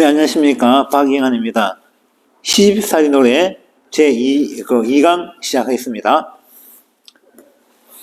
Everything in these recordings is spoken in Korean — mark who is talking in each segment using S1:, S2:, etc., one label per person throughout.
S1: 네, 안녕하십니까. 박영환입니다. 시집살이 노래 제2, 그 2강 시작하겠습니다.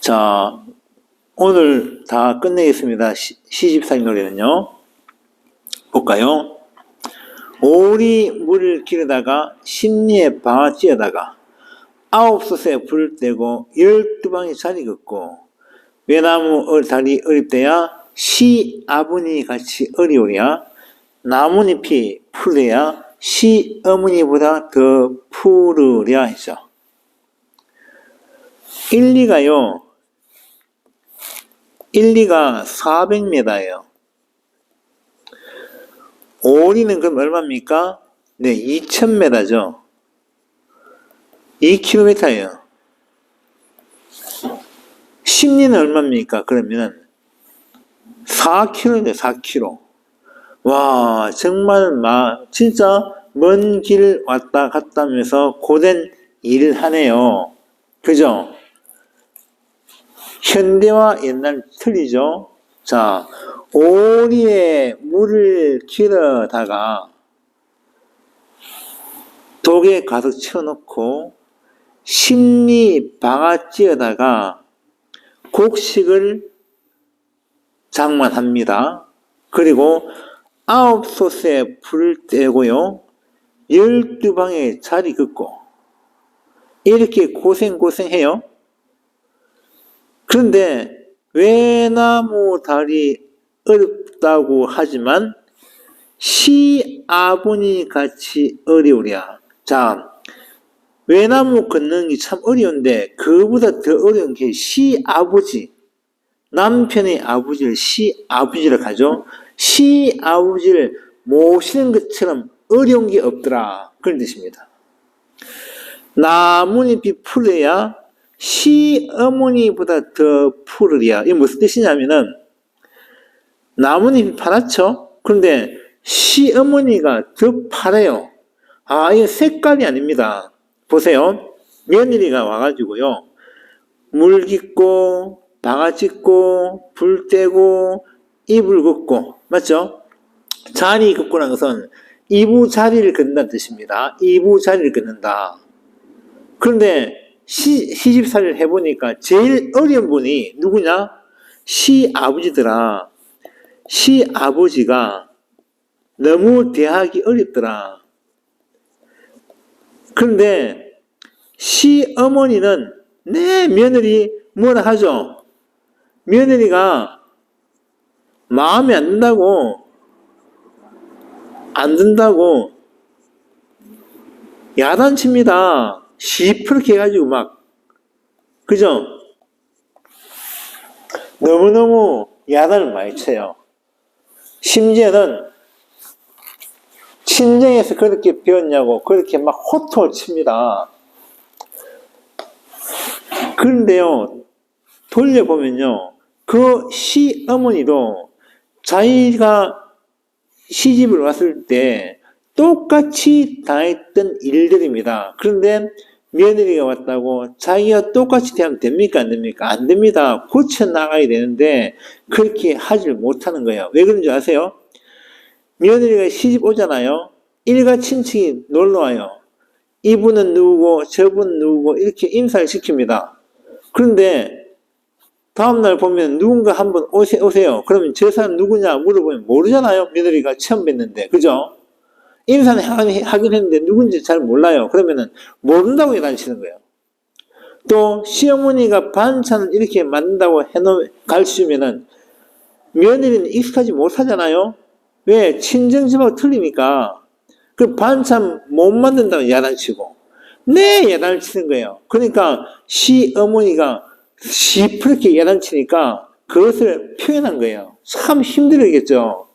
S1: 자, 오늘 다 끝내겠습니다. 시, 시집살이 노래는요. 볼까요? 오리 물을 기르다가 심리에 방아 찧어다가 아홉 솥에 불을 떼고 열두 방에 자리 긋고 외나무 어- 다리 어립대야 시 아버니 같이 어리오랴 나뭇잎이 풀려야 시 어머니보다 더 푸르랴 했죠. 1, 2가요. 1, 2가 400m예요. 오리는 그럼 얼마입니까? 네, 2000m죠. 2km예요. 심리는 얼마입니까? 그러면 4km인데 4km. 와, 정말 막 진짜 먼 길 왔다 갔다 하면서 고된 일을 하네요. 그죠? 현대와 옛날 틀리죠? 자, 오리에 물을 길어다가 독에 가득 채워놓고 심리 방아찌에다가 곡식을 장만합니다. 그리고 아홉 솥에 불을 떼고요. 열두 방에 자리 긋고 이렇게 고생고생해요. 그런데 외나무 다리 어렵다고 하지만 시아버니 같이 어려우랴. 자, 외나무 걷는 게 참 어려운데 그보다 더 어려운 게 시아버지. 남편의 아버지를 시아버지라 하죠. 시아버지를 모시는 것처럼 어려운 게 없더라. 그런 뜻입니다. 나뭇잎이 풀어야 시어머니보다 더 푸르랴. 이게 무슨 뜻이냐면은 나뭇잎이 파랗죠? 그런데 시어머니가 더 파래요. 아, 이게 색깔이 아닙니다. 보세요. 며느리가 와가지고요. 물 깃고, 찢고, 불 떼고, 이불 긋고, 맞죠? 자리 긋고라는 것은 이부 자리를 긋는다는 뜻입니다. 이부 자리를 긋는다. 그런데 시, 시집살이를 해보니까 제일 어려운 분이 누구냐? 시아버지더라. 시아버지가 너무 대하기 어렵더라. 그런데 시어머니는 내 며느리 뭐라 하죠? 며느리가 마음에 안 든다고 안 든다고 야단칩니다. 시퍼렇게 해가지고 막 그죠? 너무너무 야단을 많이 쳐요. 심지어는 친정에서 그렇게 배웠냐고 그렇게 막 호통을 칩니다. 그런데요, 돌려보면요, 그 시어머니도 자기가 시집을 왔을 때 똑같이 당했던 일들입니다. 그런데 며느리가 왔다고 자기가 똑같이 대하면 됩니까? 안 됩니까? 안 됩니다. 고쳐나가야 되는데 그렇게 하질 못하는 거예요. 왜 그런지 아세요? 며느리가 시집 오잖아요. 일가 친척이 놀러 와요. 이분은 누구고 저분 누구고 이렇게 인사를 시킵니다. 그런데 다음날 보면 누군가 한번 오세, 오세요. 그러면 저 사람 누구냐 물어보면 모르잖아요. 며느리가 처음 뵀는데. 그죠? 인사는 하긴 했는데 누군지 잘 몰라요. 그러면은 모른다고 얘기하시는 거예요. 또 시어머니가 반찬을 이렇게 만든다고 해놓 가르치면은 며느리는 익숙하지 못하잖아요. 왜? 친정집하고 틀리니까. 그 반찬 못 만든다고 야단치고. 네, 야단치는 거예요. 그러니까 시어머니가 시퍼렇게 야단치니까 그것을 표현한 거예요. 참 힘들겠죠.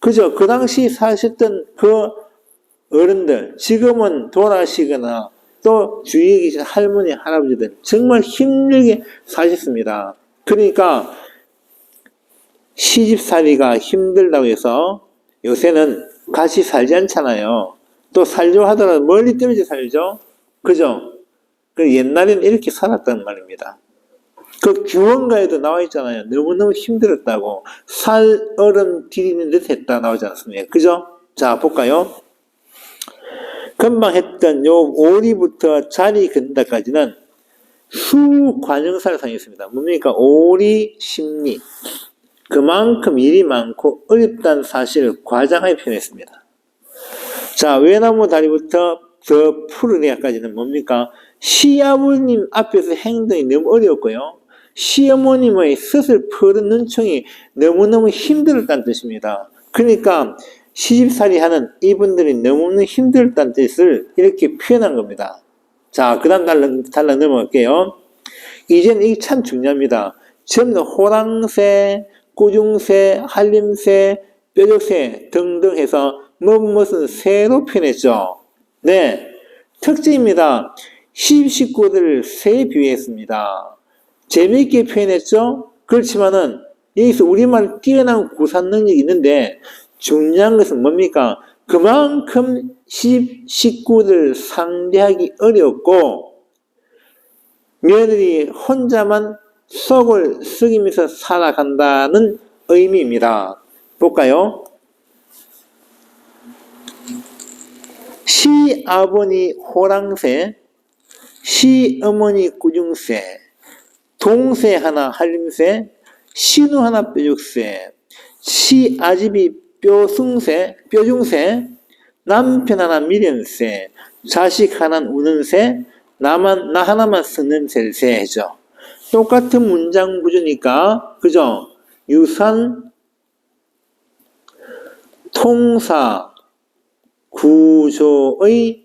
S1: 그죠? 그 당시 사셨던 그 어른들, 지금은 돌아가시거나 또 주위에 계신 할머니, 할아버지들 정말 힘들게 사셨습니다. 그러니까 시집살이가 힘들다고 해서 요새는 같이 살지 않잖아요. 또 살려 하더라도 멀리 떨어져 살죠. 그죠? 그 옛날에는 이렇게 살았단 말입니다. 그 규원가에도 나와 있잖아요. 너무너무 힘들었다고. 살 얼음 디디는 듯 했다 나오지 않습니까? 그죠? 자, 볼까요? 금방 했던 요 오리부터 자리 근다까지는 수 관형사를 사용했습니다. 뭡니까? 오리 심리. 그만큼 일이 많고 어렵다는 사실을 과장하게 표현했습니다. 자, 외나무 다리부터 더 푸르리아까지는 뭡니까? 시아버님 앞에서 행동이 너무 어려웠고요. 시어머님의 스슬 푸른 눈총이 너무너무 힘들었다는 뜻입니다. 그러니까 시집살이 하는 이분들이 너무너무 힘들었다는 뜻을 이렇게 표현한 겁니다. 자, 그 다음 달랑, 달랑 넘어갈게요. 이제는 이게 참 중요합니다. 전부 호랑새, 꾸중새, 한림새, 뾰족새 등등 해서 뭐 무슨 새로 표현했죠. 네. 특징입니다. 시집식구들을 새에 비유했습니다. 재미있게 표현했죠? 그렇지만은 여기서 우리말 뛰어난 구산 능력이 있는데 중요한 것은 뭡니까? 그만큼 시집 식구들 상대하기 어렵고 며느리 혼자만 속을 썩이면서 살아간다는 의미입니다. 볼까요? 시아버니 호랑새, 시어머니 꾸중새, 동새 하나 한림새, 신우 하나 뾰족새, 시아집이 뾰승새, 뾰중새, 남편 하나 미련새, 자식 하나 우는새, 나만, 나 하나만 쓰는 셀새죠. 똑같은 문장 구조니까, 그죠? 유산, 통사, 구조의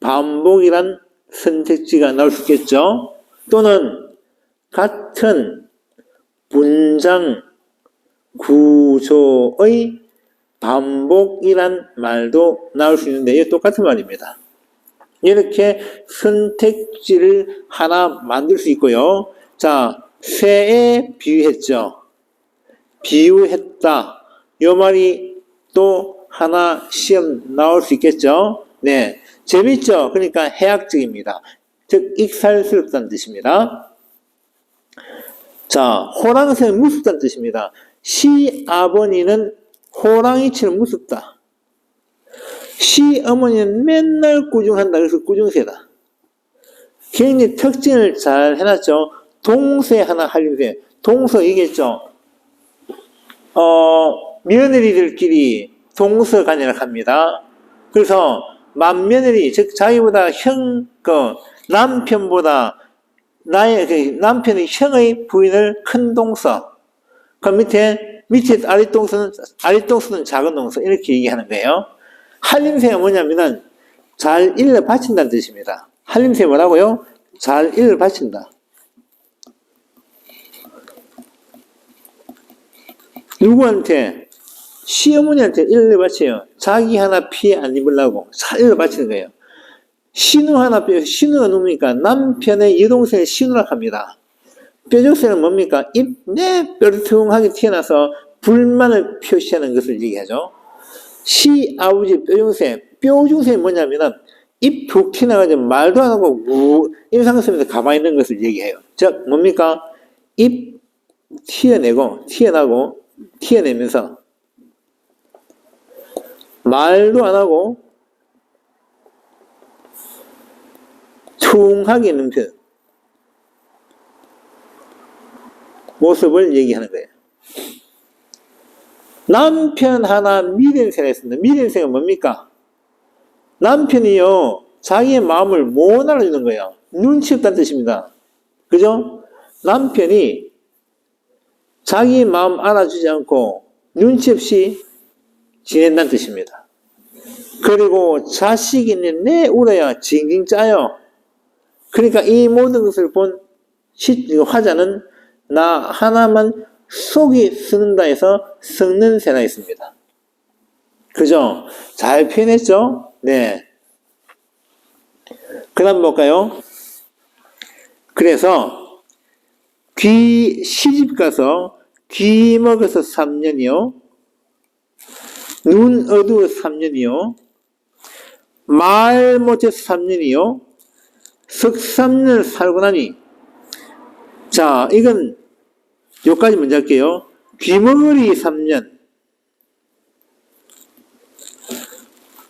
S1: 반복이란 선택지가 나올 수 있겠죠. 또는 같은 문장 구조의 반복이란 말도 나올 수 있는데 이게 똑같은 말입니다. 이렇게 선택지를 하나 만들 수 있고요. 자, 새에 비유했죠. 비유했다. 이 말이 또 하나 시험 나올 수 있겠죠. 네. 재밌죠? 그러니까 해학적입니다. 즉, 익살스럽다는 뜻입니다. 자, 호랑새는 무섭다는 뜻입니다. 시 아버니는 호랑이처럼 무섭다. 시 어머니는 맨날 꾸중한다. 그래서 꾸중새다. 굉장히 특징을 잘 해놨죠. 동새 하나 한림새. 동서 얘기했죠. 어, 며느리들끼리 동서 간이라 합니다. 그래서 맏며느리, 즉 자기보다 형, 그 남편보다 나의 그 남편의 형의 부인을 큰 동서. 그 밑에 밑에 아랫동서는 아랫동서는 작은 동서 이렇게 얘기하는 거예요. 한림새가 뭐냐면은 잘 일러 바친다는 뜻입니다. 한림새 뭐라고요? 잘 일러 바친다. 누구한테? 시어머니한테 일러 바쳐요. 자기 하나 피해 안 입으려고 잘 일러 바치는 거예요. 신우 하나 빼, 신우가 누굽니까? 남편의 여동생을 신우라 합니다. 뾰족새는 뭡니까? 입, 내 뾰루퉁하게 튀어나서 불만을 표시하는 것을 얘기하죠. 시, 아버지, 뾰중새. 뾰중새 뭐냐면은 입 툭 튀어나가지고 말도 안 하고 무, 인상쓰면서 가만히 있는 것을 얘기해요. 즉, 뭡니까? 입 튀어내고, 튀어나고, 튀어내면서 말도 안 하고 퉁하게 있는 편 모습을 얘기하는 거예요. 남편 하나 미련세가 있습니다. 미련세가 뭡니까? 남편이요, 자기의 마음을 못 알아주는 거예요. 눈치 없다는 뜻입니다. 그죠? 남편이 자기 마음 알아주지 않고 눈치 없이 지낸다는 뜻입니다. 그리고 자식이 내 울어야 징징 짜요. 그러니까 이 모든 것을 본 시, 화자는 나 하나만 속이 쓰는다 해서 썩는 새나 있습니다. 그죠? 잘 표현했죠? 네. 그 다음 볼까요? 그래서 귀 시집 가서 귀 먹어서 3년이요. 눈 어두워 3년이요. 말 못해서 3년이요. 석 3년을 살고 나니 자 이건 여기까지 먼저 할게요. 귀머거리 3년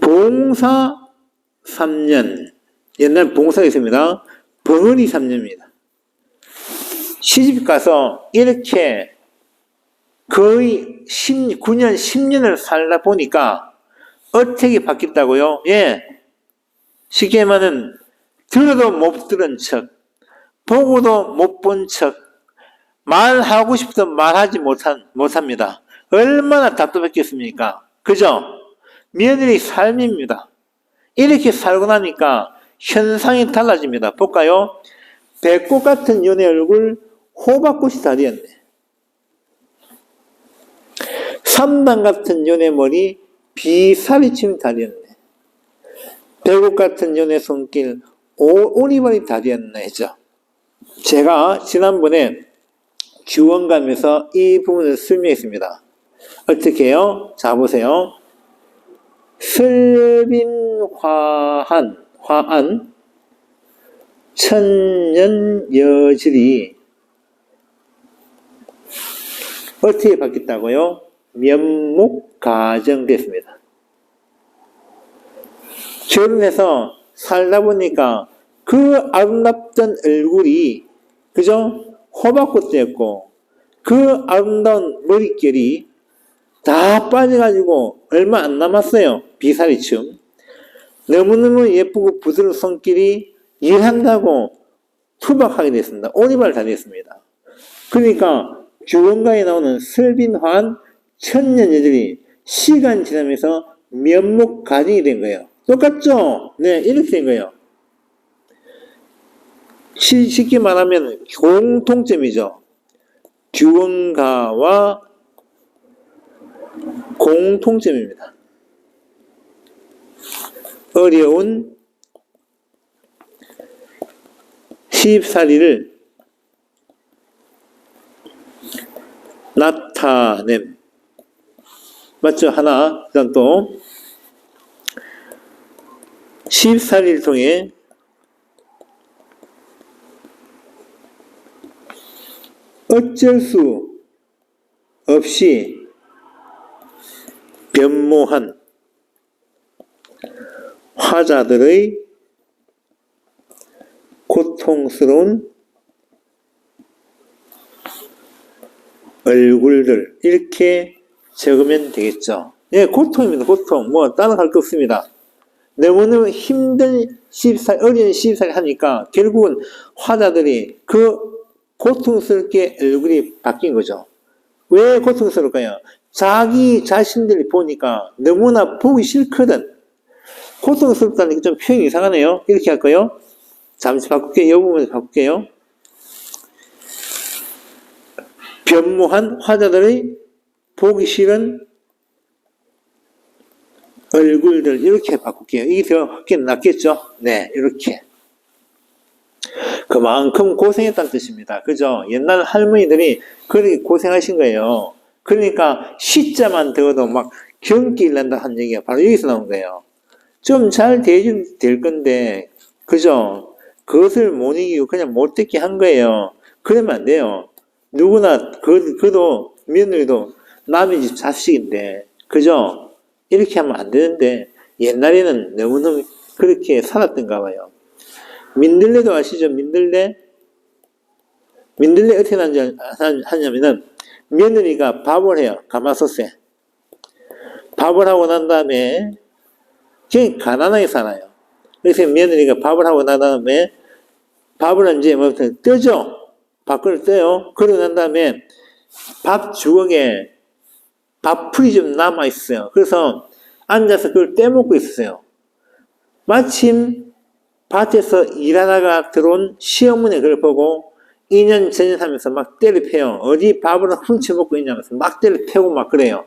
S1: 봉사 3년. 옛날 봉사가 있습니다. 벙어리 3년입니다. 시집 가서 이렇게 거의 10, 9년, 10년을 살다 보니까 어떻게 바뀌었다고요? 예. 쉽게 말하면 들어도 못 들은 척, 보고도 못 본 척, 말하고 싶어도 말하지 못한, 못합니다. 얼마나 답답했겠습니까? 그죠? 며느리 삶입니다. 이렇게 살고 나니까 현상이 달라집니다. 볼까요? 배꼽 같은 연애 얼굴 호박꽃이 다 되었네. 삼단 같은 연애 머리 비사리침이 다 되었네. 배꼽 같은 연애 손길 오, 오리발이 다 되었네 했죠. 제가 지난번에 주원감에서 이 부분을 설명했습니다. 어떻게 해요? 자, 보세요. 슬빈화한, 화안, 천년 여질이 어떻게 바뀌었다고요? 면목 가정됐습니다. 결혼해서 살다 보니까 그 아름답던 얼굴이 그죠? 호박꽃 됐고 그 아름다운 머릿결이 다 빠져가지고 얼마 안 남았어요. 비사리춤. 너무너무 예쁘고 부드러운 손길이 일한다고 투박하게 됐습니다. 오리발 다 됐습니다. 그러니까 주원가에 나오는 슬빈화한 천년 여들이 시간 지나면서 면목 가정이 된 거예요. 똑같죠? 네, 이렇게 된 거예요. 시- 쉽게 말하면 공통점이죠. 주원가와 공통점입니다. 어려운 시집살이를 나타냄. 맞죠? 하나. 그 다음 또, 시집살이를 통해 어쩔 수 없이 변모한 화자들의 고통스러운 얼굴들 이렇게 적으면 되겠죠. 예, 고통입니다. 고통. 뭐할거 없습니다. 너무너무 힘든 시집살, 어린 시집살이 하니까 결국은 화자들이 그 고통스럽게 얼굴이 바뀐 거죠. 왜 고통스러울까요? 자기 자신들이 보니까 너무나 보기 싫거든. 고통스럽다는 게 좀 표현이 이상하네요. 이렇게 할까요? 잠시 바꿀게요. 이 부분 바꿀게요. 변모한 화자들의 보기 싫은 얼굴들 이렇게 바꿀게요. 이게 더 훨씬 낫겠죠? 네, 이렇게. 그만큼 고생했다는 뜻입니다. 그죠? 옛날 할머니들이 그렇게 고생하신 거예요. 그러니까 시자만 들어도 막 경기 난다 한 얘기가 바로 여기서 나온 거예요. 좀 잘 대해주면 될 건데, 그죠? 그것을 못 이기고 그냥 못 듣게 한 거예요. 그러면 안 돼요. 누구나, 그, 그도, 며느리도 남의 집 자식인데, 그죠? 이렇게 하면 안 되는데, 옛날에는 너무너무 그렇게 살았던가 봐요. 민들레도 아시죠? 민들레? 민들레 어떻게 하냐- 하냐면은, 며느리가 밥을 해요. 가마솥에. 밥을 하고 난 다음에, 그냥 가난하게 살아요. 그래서 며느리가 밥을 하고 난 다음에, 밥을 이제 뭐 뜨죠? 밥그릇 떠요. 그러고 난 다음에, 밥 주걱에 밥풀이 좀 남아 있어요. 그래서 앉아서 그걸 떼먹고 있어요. 마침 밭에서 일하다가 들어온 시어머니 그걸 보고 2년 전역하면서 막 때려 패요. 어디 밥을 훔쳐먹고 있냐면서 막 때려 패고 막 그래요.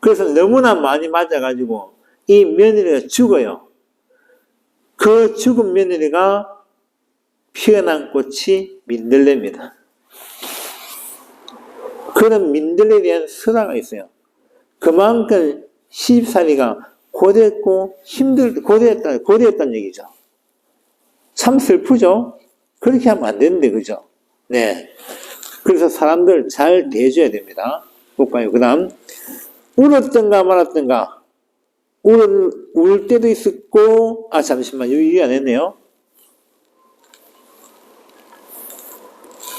S1: 그래서 너무나 많이 맞아가지고 이 며느리가 죽어요. 그 죽은 며느리가 피어난 꽃이 민들레입니다. 그런 민들레에 대한 설화가 있어요. 그만큼 시집살이가 고됐고 힘들, 고됐다, 고됐다는 얘기죠. 참 슬프죠? 그렇게 하면 안 되는데, 그죠? 네. 그래서 사람들 잘 대해줘야 됩니다. 볼까요? 그 다음, 울었던가 말았던가, 울, 울 때도 있었고, 아, 잠시만, 여기 안 했네요.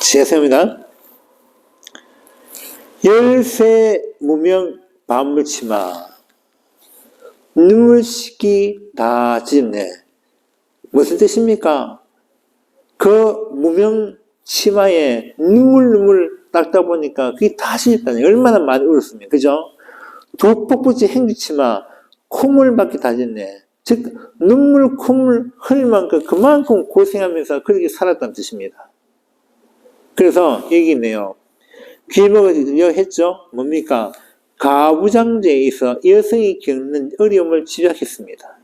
S1: 죄송합니다. 열세 무명 반물치마. 눈물식이 다 짓네. 무슨 뜻입니까? 그 무명 치마에 눈물 눈물 닦다 보니까 그게 다 짓다니 얼마나 많이 울었습니까? 그죠? 두 폭부지 행주치마 콧물밖에 다 짓네. 즉 눈물 콧물 흘 만큼 그만큼 고생하면서 그렇게 살았다는 뜻입니다. 그래서 여기 있네요. 귀먹을 했죠? 뭡니까? 가부장제에 있어 여성이 겪는 어려움을 지적했습니다.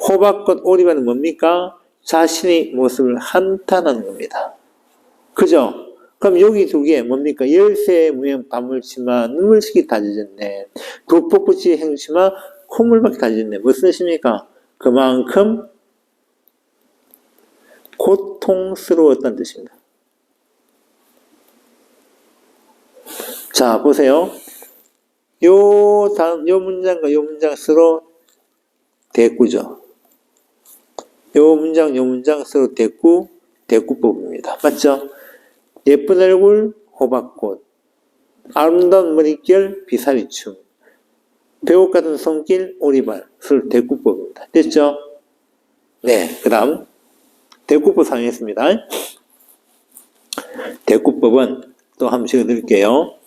S1: 호박꽃 오리발은 뭡니까? 자신의 모습을 한탄하는 겁니다. 그죠? 그럼 여기 두 개 뭡니까? 열쇠 무형 반물치마 눈물식이 다 젖었네. 도폭부치 행치마 콧물밖에 다 젖었네. 무슨 뜻입니까? 그만큼 고통스러웠다는 뜻입니다. 자, 보세요. 요 다음, 요 문장과 요 문장 서로 대꾸죠. 요 문장, 요 문장 서로 대꾸, 대꾸법입니다. 맞죠? 예쁜 얼굴, 호박꽃. 아름다운 머릿결, 비사리춤. 배옥 같은 손길, 오리발. 서로 대꾸법입니다. 됐죠? 네, 그 다음. 대꾸법 사용했습니다. 대꾸법은 또 한번 적어드릴게요.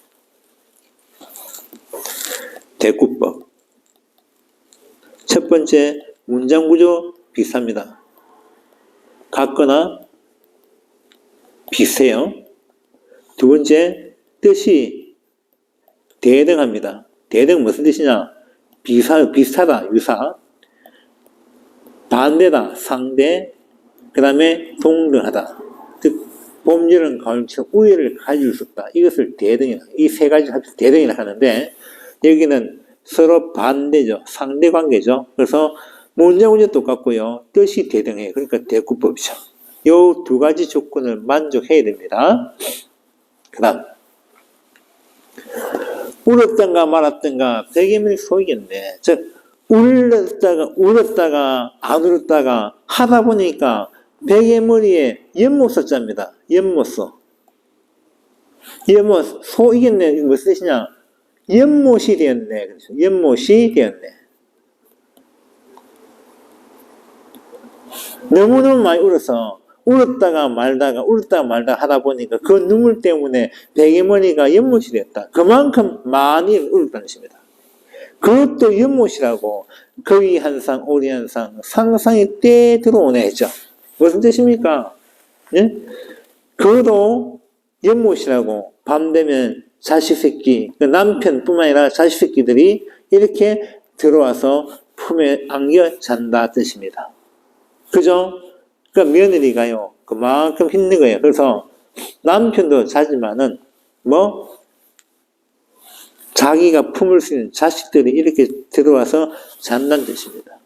S1: 대꾸법. 첫 번째, 문장 구조 비슷합니다. 같거나 비슷해요. 두 번째, 뜻이 대등합니다. 대등 무슨 뜻이냐? 비사, 비슷하다, 유사. 반대다, 상대. 그 다음에 동등하다. 즉, 범죄는 가을처럼 우애를 가질 수 없다. 이것을 대등이라, 이 세 가지 합해서 대등이라 하는데, 여기는 서로 반대죠. 상대 관계죠. 그래서 문장은요 똑같고요. 뜻이 대등해요. 그러니까 대구법이죠. 요 두 가지 조건을 만족해야 됩니다. 그 다음. 울었던가 말았던가 대개명이 소이겠네. 즉, 울었다가, 울었다가, 안 울었다가 하다 보니까 베개머리에 연못 썼자입니다. 연못소. 연못, 소 이겠네. 무슨 뜻이냐? 연못이 되었네. 그래서 연못이 되었네. 너무너무 많이 울어서 울었다가 말다가 울었다가 말다가 하다 보니까 그 눈물 때문에 베개머리가 연못이 됐다. 그만큼 많이 울었다는 것입니다. 그것도 연못이라고 거위 한상, 오리 한상, 상상이 때 들어오네 했죠. 무슨 뜻입니까? 예? 그것도 연못이라고 밤 되면 자식 새끼, 그 남편뿐만 아니라 자식 새끼들이 이렇게 들어와서 품에 안겨 잔다 뜻입니다. 그죠? 그러니까 며느리가요, 그만큼 힘든 거예요. 그래서 남편도 자지만은, 뭐, 자기가 품을 수 있는 자식들이 이렇게 들어와서 잔다는 뜻입니다.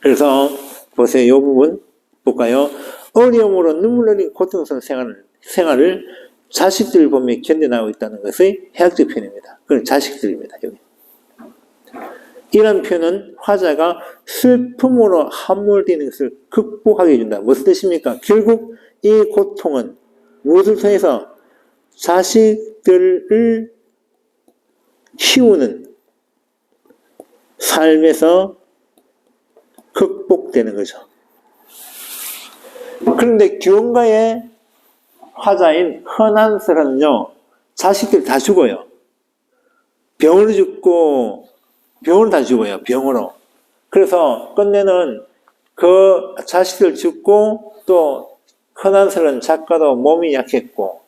S1: 그래서 보세요. 이 부분 볼까요? 어려움으로 눈물 흘린 고통스러운 생활을, 생활을 자식들 보며 견뎌나고 있다는 것의 해학적 표현입니다. 그건 자식들입니다. 여기. 이런 표현은 화자가 슬픔으로 함몰되는 것을 극복하게 해준다. 무슨 뜻입니까? 결국 이 고통은 무엇을 통해서 자식들을 키우는 삶에서 극복되는 거죠. 그런데 교원가의 화자인 헌한스는요, 자식들 다 죽어요. 병으로 죽고, 병으로 다 죽어요. 병으로. 그래서 끝내는 그 자식들 죽고 또 헌한스는 작가도 몸이 약했고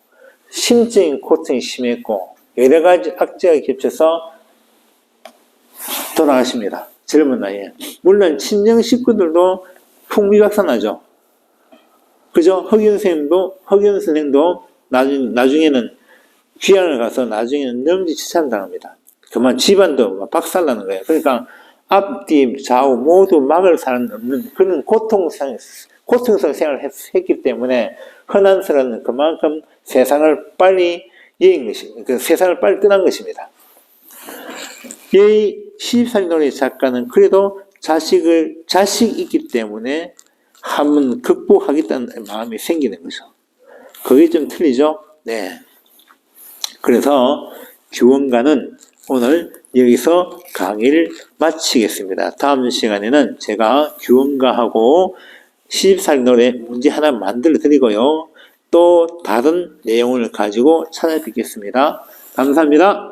S1: 심적인 고통이 심했고 여러 가지 악재가 겹쳐서 돌아가십니다. 젊은 나이에. 물론 친정 식구들도 풍비박산하죠. 그죠? 흑윤 선생도 흑윤 선생도 나중, 나중에는 귀향을 가서 나중에는 넘지치찬 당합니다. 그만 집안도 박살나는 거예요. 그러니까 앞뒤 좌우 모두 막을 사는 없는 그런 고통성, 고통성 생활을 했, 기 때문에 흔한스러는 그만큼 세상을 빨리 여인 것입니다. 그 세상을 빨리 떠난 것입니다. 이 시집살이 노래 작가는 그래도 자식을, 자식이 있기 때문에 한번 극복하겠다는 마음이 생기는 거죠. 그게 좀 틀리죠? 네. 그래서 규원가는 오늘 여기서 강의를 마치겠습니다. 다음 시간에는 제가 규원가하고 시집살이 노래 문제 하나 만들어 드리고요. 또 다른 내용을 가지고 찾아뵙겠습니다. 감사합니다.